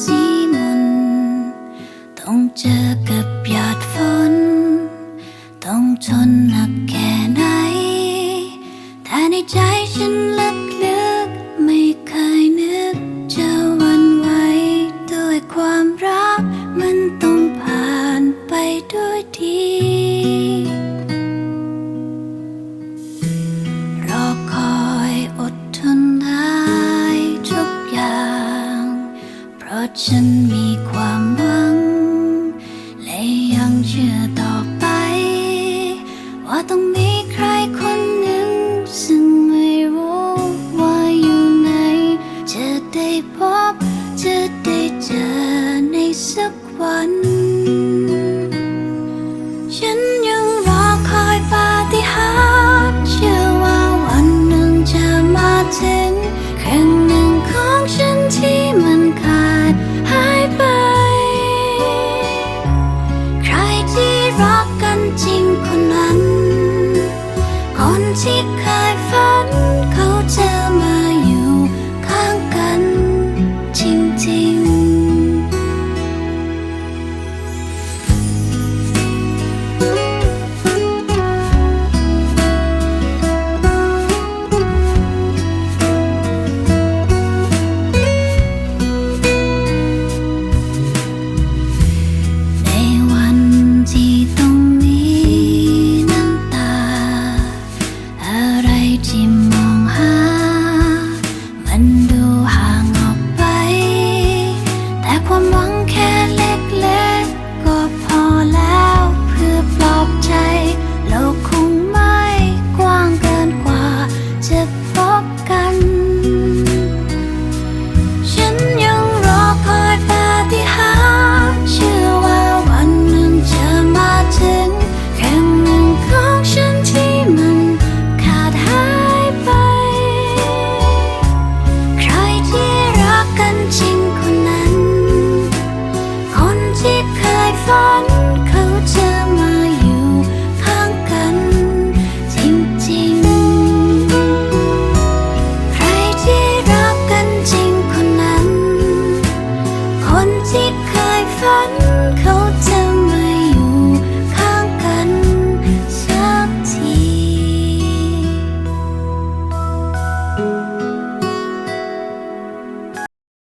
สีมน ต้องเจอกับหยาดฝน ต้องทนหนักแค่ ราะฉันมีความหวัง และยังเชื่อต่อไป ว่าต้องมีใครคนหนึ่ง ซึ่งไม่รู้ว่าอยู่ไหน จะได้พบ จะได้เจอในสักวัน 언제까지 Xa